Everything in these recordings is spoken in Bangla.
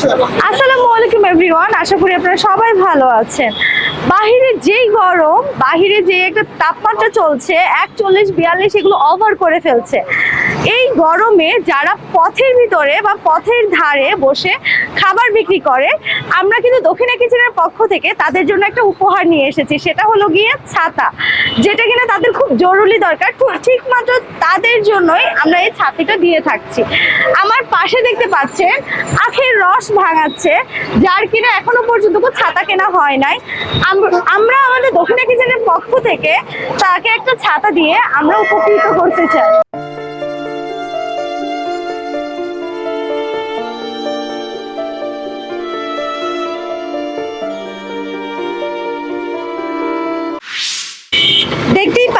আসসালামু আলাইকুম এভরিওয়ান আশা করি আপনারা সবাই ভালো আছেন। বাহিরে যেই গরম, বাহিরে যে একটা তাপমাত্রা চলছে, একচল্লিশ, বিয়াল্লিশ, এগুলো ওভার করে ফেলছে। এই গরমে যারা পথের ভিতরে বা পথের ধারে বসে খাবার বিক্রি করে, আমরা কিন্তু দক্ষিণা কিচেনের পক্ষ থেকে তাদের জন্য একটা উপহার নিয়ে এসেছি। সেটা হলো গিয়ে ছাতা, যেটা কিনা তাদের খুব জরুরি দরকার। ঠিক- মাত্র তাদের জন্যই আমরা এই ছাতিটা দিয়ে থাকছি। আমার পাশে দেখতে পাচ্ছেন আখের রস ভাঙাচ্ছে, যার কিনা এখনও পর্যন্ত কোনো ছাতা কেনা হয় নাই। আম- আমরা আমাদের দক্ষিণা কিচেনের পক্ষ থেকে তাকে একটা ছাতা দিয়ে আমরা উপকৃত করতে চাই।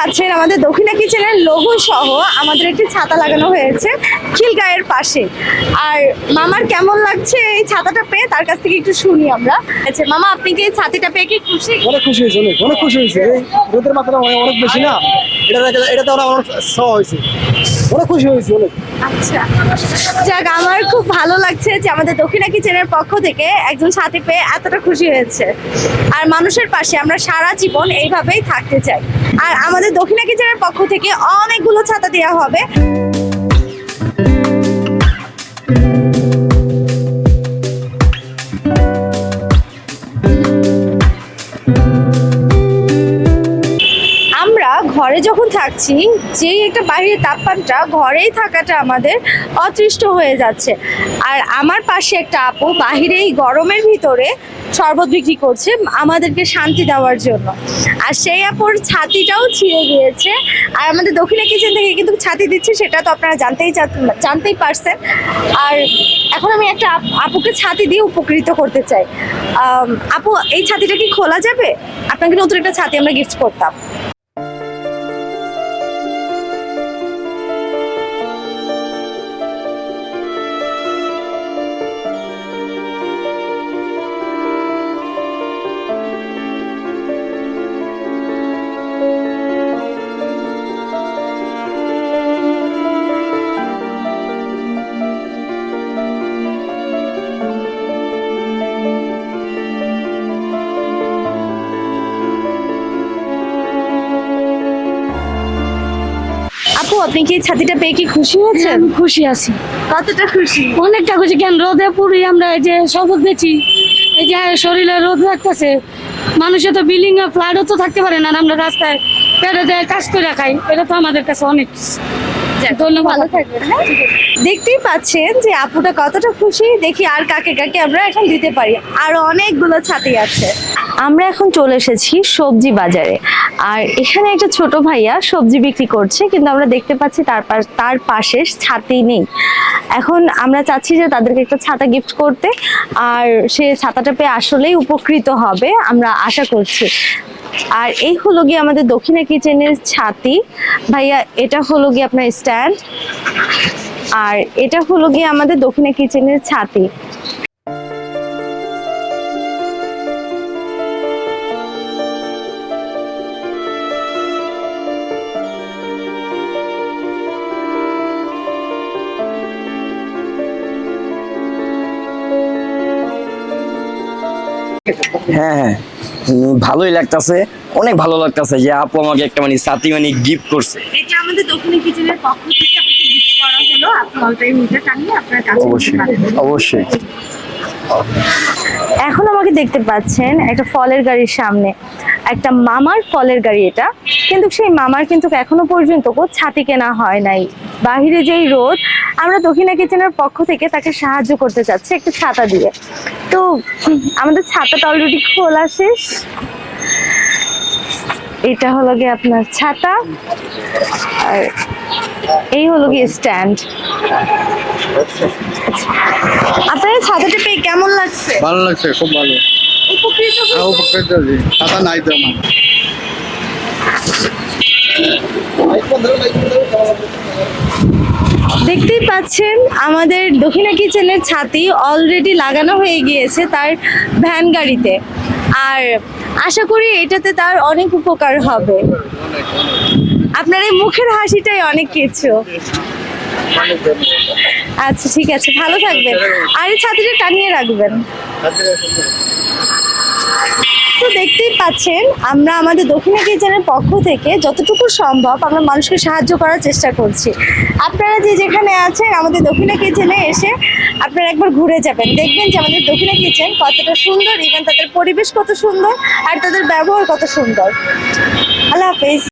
পাচ্ছেন আমাদের দক্ষিণা কিচেনের লঘু সহ আমাদের একটি ছাতা লাগানো হয়েছে খিলগায়ের পাশে। আর মামার কেমন লাগছে এই ছাতাটা পেয়ে? তার কাছ থেকে একটু শুনি আমরা। আচ্ছা মামা, আপনি কি ছাতিটা পেয়ে কি খুশি? অনেক খুশি হয়েছে, অনেক অনেক খুশি হয়েছে। রোদের মাত্রা অনেক বেশি না? এটা এটা তো অনেক সহ হয়েছে। অনেক খুশি হয়েছে, অনেক। আচ্ছা। যাক, আমার খুব ভালো লাগছে যে আমাদের দক্ষিণা কিচেনের পক্ষ থেকে একজন সাথী পেয়ে এতটা খুশি হয়েছে। আর মানুষের পাশে আমরা সারা জীবন এইভাবেই থাকতে চাই। আর আমাদের দক্ষিণা কিচেনের পক্ষ থেকে অনেকগুলো ছাতা দেওয়া হবে। থাকছি যেই একটা বাইরের তাপমাত্রা ঘরেই থাকাটা আমাদের অতৃষ্ট হয়ে যাচ্ছে। আর আমার পাশে একটা আপু বাহিরে এই গরমের ভিতরে শরবত বিক্রি করছে আমাদেরকে শান্তি দেওয়ার জন্য। আর সেই আপুর ছাতিটাও ছিঁড়ে গিয়েছে। আর আমাদের দক্ষিণা কিচেন থেকে কিন্তু ছাতি দিচ্ছে, সেটা তো আপনারা জানতেই জানতেই পারছেন। আর এখন আমি একটা আপ- আপুকে ছাতি দিয়ে উপকৃত করতে চাই। আপু, এই ছাতিটা কি খোলা যাবে? আপনাকে নতুন একটা ছাতি আমরা গিফট করতাম। আপনি কি ছাতিটা পেয়ে কি খুশি হয়েছেন? আমি খুশি আছি। কতটা খুশি? অনেকটা খুশি। কেন রোদে পুরি আমরা এই যে শরবত বেচি এই যে শরীরে রোদ লাগতেছে মানুষে তো বিল্ডিং এ ফ্ল্যাটও তো থাকতে পারে না আমরা রাস্তায় পেটে দেয় কাজ করে খাই এটা তো আমাদের কাছে অনেক ধন্যবাদ। হ্যাঁ? দেখতেই পাচ্ছেন যে আপুটা কতটা খুশি দেখি আর কাকে কাকে আমরা এখন দিতে পারি। আর অনেকগুলো ছাতি আছে। আমরা এখন চলে এসেছি সবজি বাজারে। আর এখানে একটা ছোট ভাইয়া সবজি বিক্রি করছে কিন্তু আমরা দেখতে পাচ্ছি তার তার পাশে ছাতি নেই। এখন আমরা চাচ্ছি যে তাদেরকে একটা ছাতা গিফট করতে আর সে ছাতাটা পেয়ে আসলেই উপকৃত হবে আমরা আশা করছি। আর এই হলো গিয়ে আমাদের দক্ষিণা কিচেনের ছাতি। ভাইয়া, এটা হলো গিয়ে আপনার স্ট্যান্ড আর এটা হলো গিয়ে আমাদের দক্ষিণা কিচেনের ছাতি। হ্যাঁ হ্যাঁ। ভালোই লাগতাছে। অনেক ভালো লাগতাছে যে আপু আমাকে একটা মানে সাথী মানে গিফট করছে। এটা আমাদের দক্ষিণা কিচেনের পক্ষ থেকে আপনাকে গিফট করা হলো। আপনি অলটাইম মিটার টানিয়ে আপনার কাছে অবশ্যই অবশ্যই। এখন আমাকে দেখতে পাচ্ছেন একটা ফলের গাড়ির সামনে। একটা মামার ফলের গাড়ি এটা। কিন্তু সেই মামার কিন্তু এখনও পর্যন্ত কোনো ছাতি কেনা হয় নাই। বাহিরে যেই রোদ আমরা দক্ষিণা কিচেনের পক্ষ থেকে তাকে সাহায্য করতে চাচ্ছি একটা ছাতা দিয়ে। তো আমাদের ছাতাটা অলরেডি খোলা শেষ। এটা হলো গিয়ে আপনার ছাতা। আর এই হলো গিয়ে স্ট্যান্ড আপনার এই ছাতাটা পেয়ে কেমন লাগছে? ভালো লাগছে খুব ভালো। উপকৃত হ্যাঁ, উপকৃত ছাতা নাই তো আমার। দেখতেই পাচ্ছেন, আমাদের দক্ষিণা কিচেনের ছাতি অলরেডি লাগানো হয়ে গিয়েছে তার ভ্যান গাড়িতে। আর আশা করি এটাতে তার অনেক উপকার হবে। আপনার এই মুখের হাসিটাই অনেক কিছু। আচ্ছা ঠিক আছে, ভালো থাকবেন। আর এই ছাতিটা টানিয়ে রাখবেন। তো দেখতেই পাচ্ছেন, আমরা আমাদের দক্ষিণা কিচেনের পক্ষ থেকে যতটুকু সম্ভব আমরা মানুষকে সাহায্য করার চেষ্টা করছি। আপনারা যে যেখানে আছেন, আমাদের দক্ষিণা কিচেনে এসে আপনারা একবার ঘুরে যাবেন। দেখবেন যে আমাদের দক্ষিণা কিচেন কতটা সুন্দর ইভেন তাদের পরিবেশ কত সুন্দর আর তাদের ব্যবহার কত সুন্দর। আল্লাহ হাফিজ।